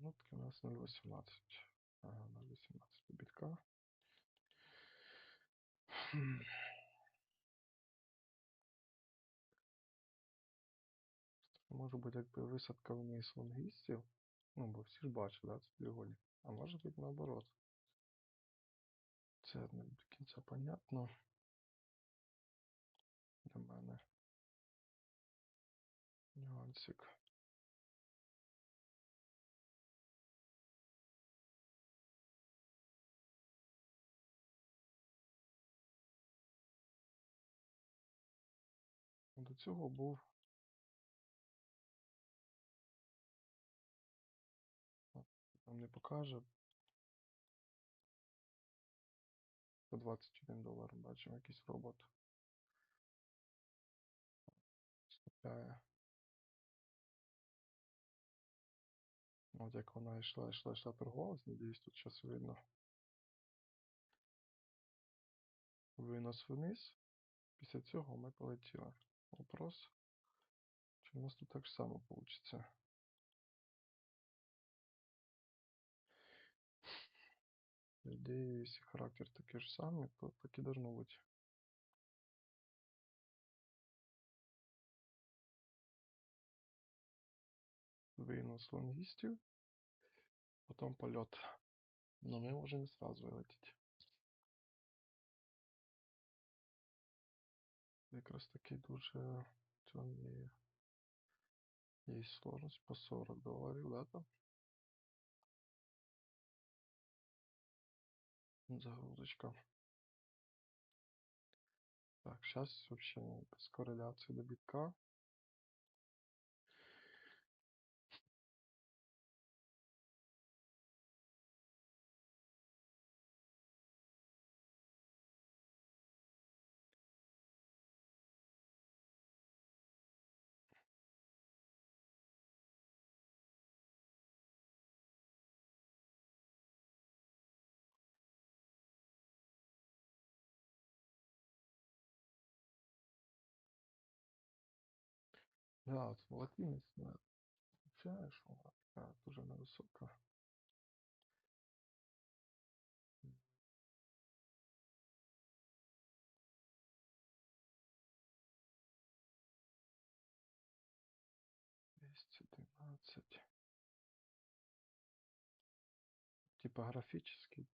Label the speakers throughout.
Speaker 1: Минутки у нас 0,18. Ага, 0,18 бітка. Хм. Може бути, якби висадка вниз лонгістів. Ну, бо всі ж бачать, да, це треугольник. А може бути наоборот. Це не до кінця понятно. Для мене. Нюансик. Цього був нам не покаже. За 21 долар бачимо якийсь робот. Скупляє. От як вона йшла, йшла, йшла торгувалась, надіюсь, тут зараз видно. Винос вниз. Після цього ми полетіли. Вопрос. Чи у нас тут так само вийде? По ідеї, якщо характер такий ж самий, то так і должно бути. Винос лонгістів, потім польот. Но ми можемо сразу вилетіти. Якраз таки дуже темные. є сложність по 40 доларів, да, там? Загрузочка. Так, сейчас вообще без корреляции до битка. От волатильність не означає, що вона така дуже невисока. Графический.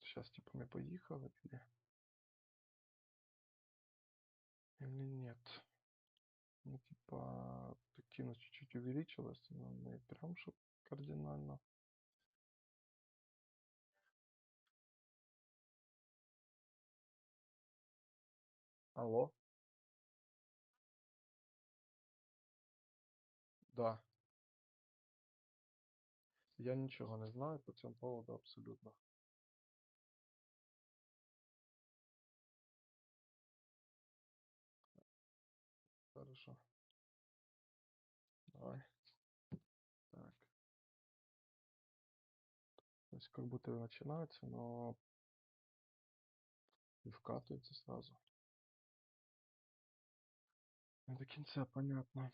Speaker 1: Сейчас типа мы поехали или? Или нет? Ну, типа, чуть-чуть увеличилась, но не прям что кардинально. Алло? Да. Я нічого не знаю по цьому поводу абсолютно. Как будто начинается, но и вкатывается сразу. До кінця понятно.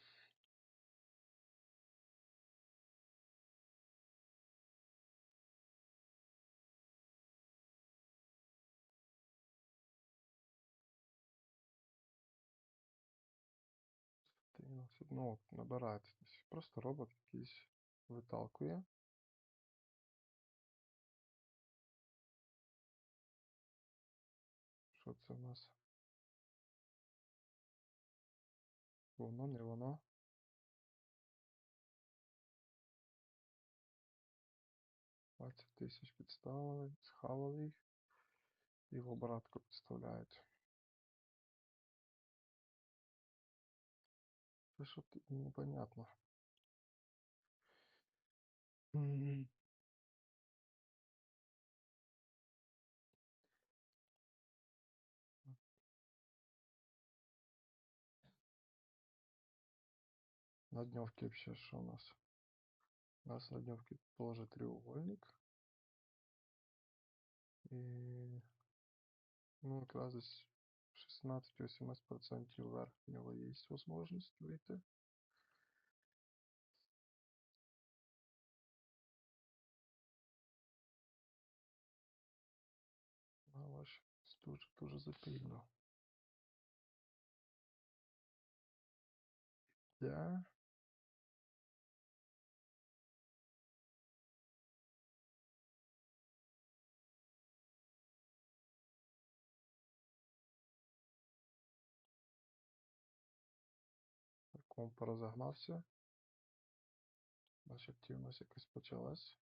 Speaker 1: Ну, от, набирається. Просто робот якийсь виталкує. В нас? Воно, не воно. Тисяч підставили, схавали їх і в обратку підставляють. Це що непонятно. М. на дневке вообще что у нас? У нас на дневке тоже треугольник. и ну, как раз здесь 16-18% вверх у него есть возможность выйти. Але ж дуже дуже запільно. Да. Комп порозогнався. Наша активність якась почалась.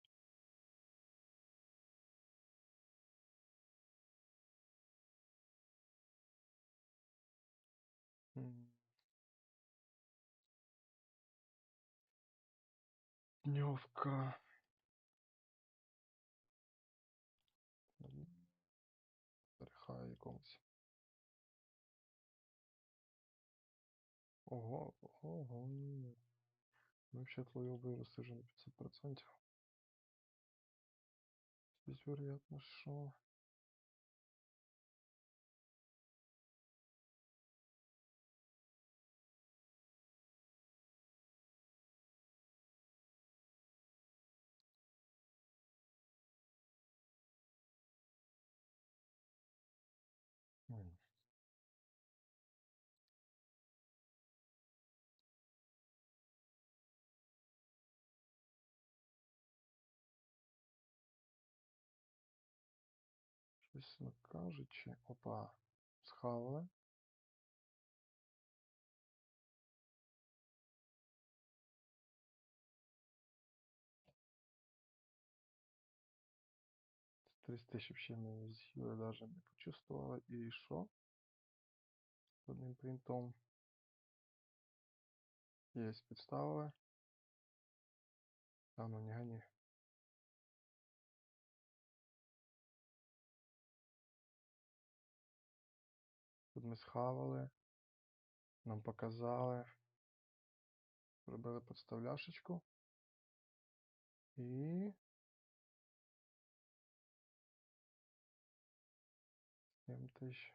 Speaker 1: Дневка. Ого, ого. Ну, вообще твою вырос уже на 500%. Здесь вероятно, что... Чесно кажучи, опа, схавали. З 30 тисяч вообще ми з'їли даже не почувствували. І що? З одним принтом. Є підстави. А ну не ми схавали. Нам показали. Зробили подставляшечку. І... 7 тисяч.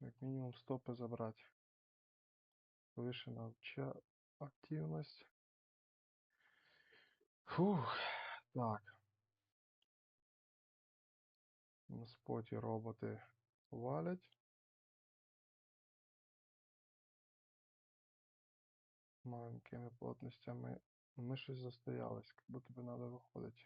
Speaker 1: Як мінімум стопи забрати. Повишена активність. Фух. Так. На споті роботи валять. Маленькими плотностями. Ми щось застоялись, как будто би треба виходити.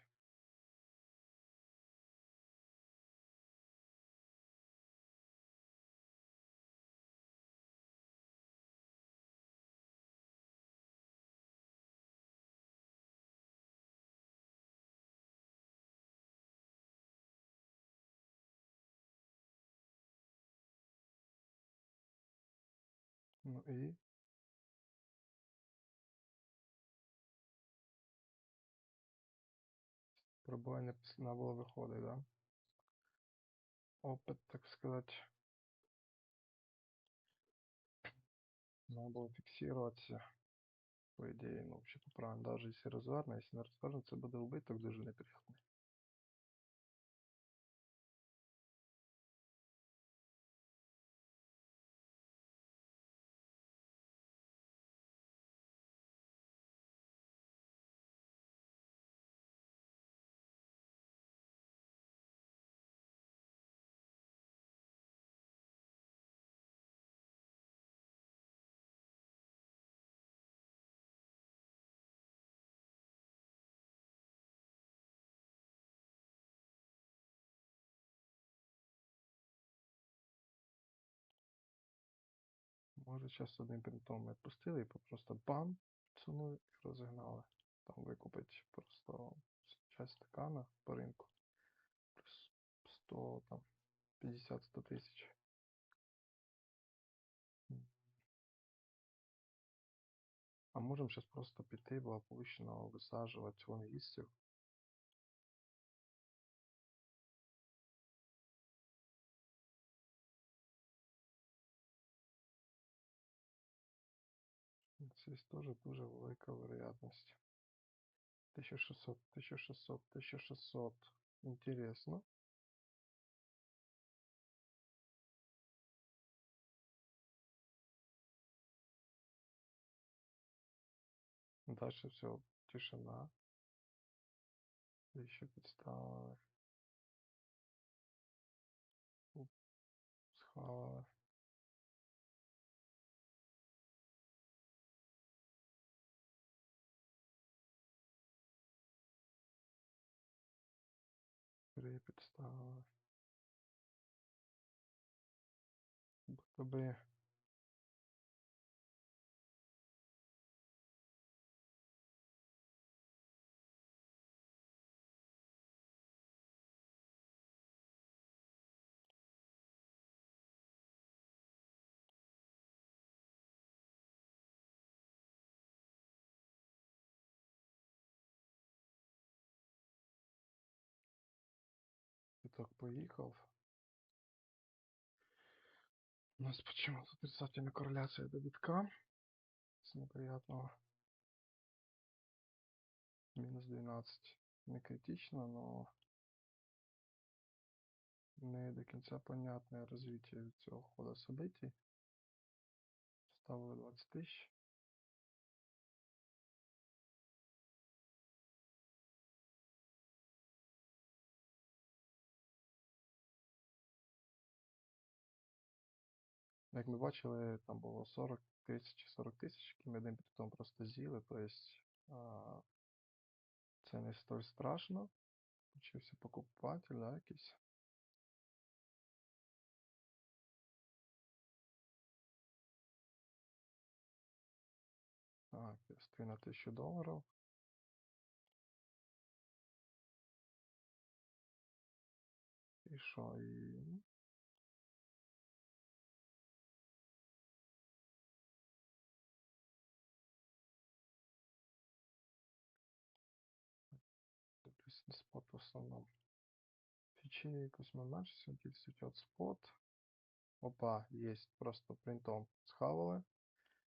Speaker 1: Ну і пробування не було виходить, да? Опыт, так сказать. Надо было фиксироваться. По идее, ну вообще по правилам, даже если развернуто, если не розвернуто, це буде убиток дуже неприятний. Може, зараз одним принтом ми відпустили і просто бам, підсунули і розігнали. Там викупить просто часть стакана по ринку. Плюс 100, там, 50-100 тисяч. А можемо зараз просто піти благополучно висаджувати лонгістів. Це теж дуже велика вероятність. 1600, 1600, 1600. Интересно. Дальше все, тишина. Вище підставили. Оп, Три підставили. БТБ. Итог поїхав. У нас почему-то отрицательная корреляция до битка. С неприятного. Минус 12. Не критично, но не до кінця понятне розвиття від цього хода событий. Ставили 20 тисяч. Як ми бачили, там було 40 тисяч, 40 тисяч, які ми один притом просто з'їли. Тобто це не столь страшно. Почався покупатель, да, якийсь. Так, я стою на 1000 доларів. І що? І... спот в. Фічі якось ми тільки спот. Опа, есть. Просто принтом схавали.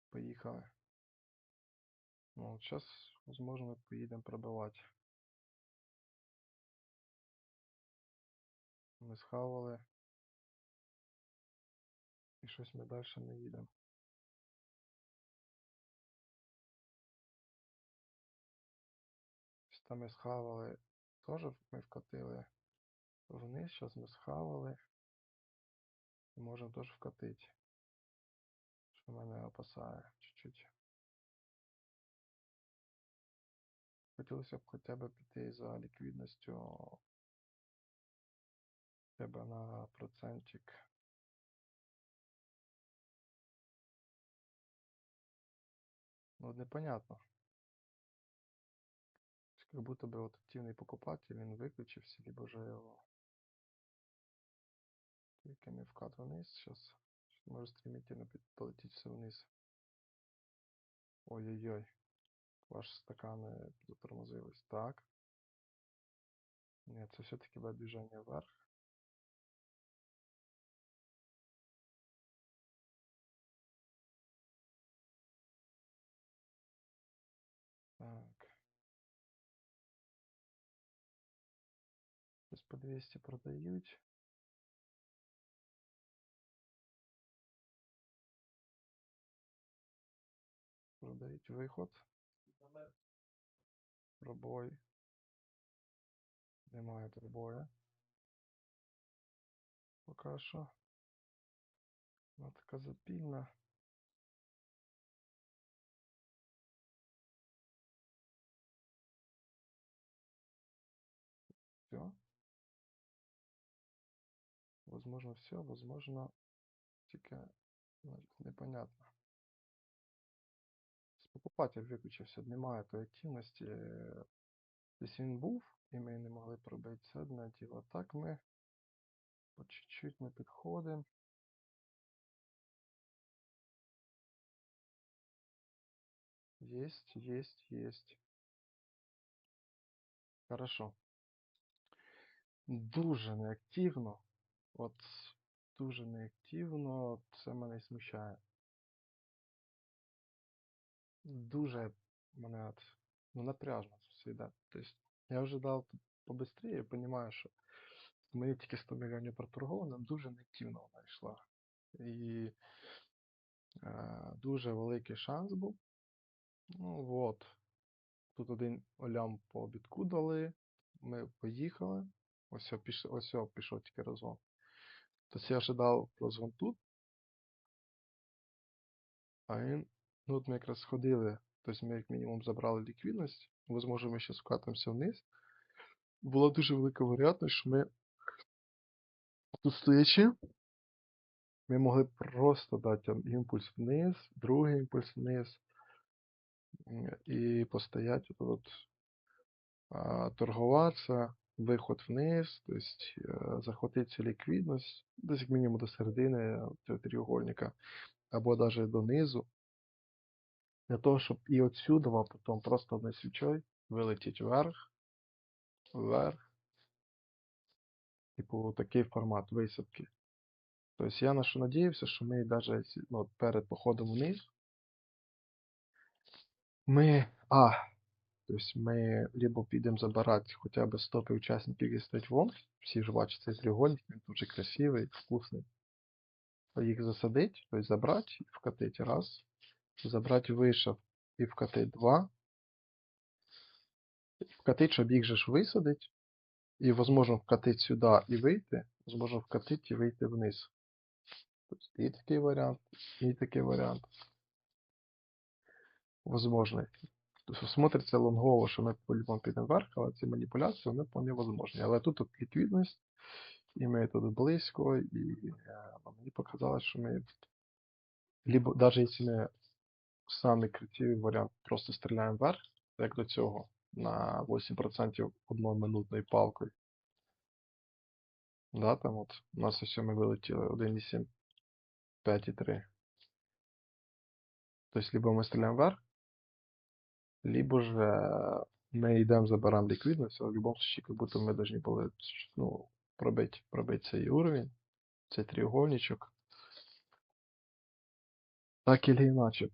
Speaker 1: Поїхали. Ну, от зараз, возможно, ми поїдемо пробивати. Ми схавали. І щось ми далі не їдемо. Там ми схавали. Теж ми вкатили вниз. Зараз ми схавали. І можемо теж вкатити. Що мене опасає чуть-чуть. Хотілося б хоча б піти за ліквідністю тебе на процентик. Ну, непонятно Как будто бы вот активный покупатель, він виключився, либо же його кликами вкат вниз сейчас. Может стремительно пи- полететь все вниз. Ой-ой-ой. Ваши стаканы затормозились. Так. Нет, це все-таки буде движение вверх. По 200 продають. Продають виход. Пробой. Немає пробоя. Поки що. Вона така запільна. Все. Возможно, все, возможно, тільки значить, непонятно. Покупатель виключився, немає тої активності. Десь він був, і ми не могли пробити це одне діло. Так ми по чуть-чуть ми підходимо. Есть, есть, есть. Хорошо. Дуже неактивно. От дуже неактивно. Це мене смущає. Дуже мене от, ну, напряжно все йде. Тобто я ожидав побыстрее, я розумію, що мені тільки 100 мільйонів проторговано, дуже неактивно вона йшла. І е, дуже великий шанс був. Ну от. Тут один олям по бітку дали, Ми поїхали. Ось піш... пішов тільки розгон. Тобто я ожидав розгон тут. А він. Ну от ми якраз сходили. Тобто ми як мінімум забрали ліквідність. Возможно, ми ще скатимося вниз. Була дуже велика вероятність, що ми тут стоячи, ми могли просто дати імпульс вниз, другий імпульс вниз. І постоять тут торгуватися, виход вниз, тобто е, захватити ліквідність, десь як мінімум до середини цього треугольника, або навіть донизу. Для того, щоб і отсюди, а потім просто одною свічою вилетіти вверх, вверх. Типу такий формат висадки. Тобто я на що надіявся, що ми навіть ну, перед походом вниз, ми, а, тобто ми либо підемо забирати хоча б стопи учасників, які стоять вон, всі ж бачать цей треугольник, він дуже красивий, вкусний. Їх засадить, тобто забрати і вкатити раз, забрати вийшов і вкатити два, вкатити, щоб їх же ж висадить, і, возможно, вкатити сюди і вийти, возможно, вкатити і вийти вниз. Тобто і такий варіант, і такий варіант. Возможний. Тобто смотриться лонгово, що ми по-любому підемо вверх, але ці маніпуляції вони вполне возможні. Але тут от ліквідність, і ми тут близько, і е, мені показалось, що ми либо, навіть якщо ми самий красивий варіант, просто стріляємо вверх, як до цього, на 8% одноминутною палкою. Да, там от у нас ось ми вилетіли 1,8, 5,3. Тобто, либо ми стріляємо вверх, либо же мы ми йдемо забираємо ліквідність, а в будь-якому случае, как будто ми должны були ну, пробити, пробити цей уровень, цей треугольничок. Так или іначе.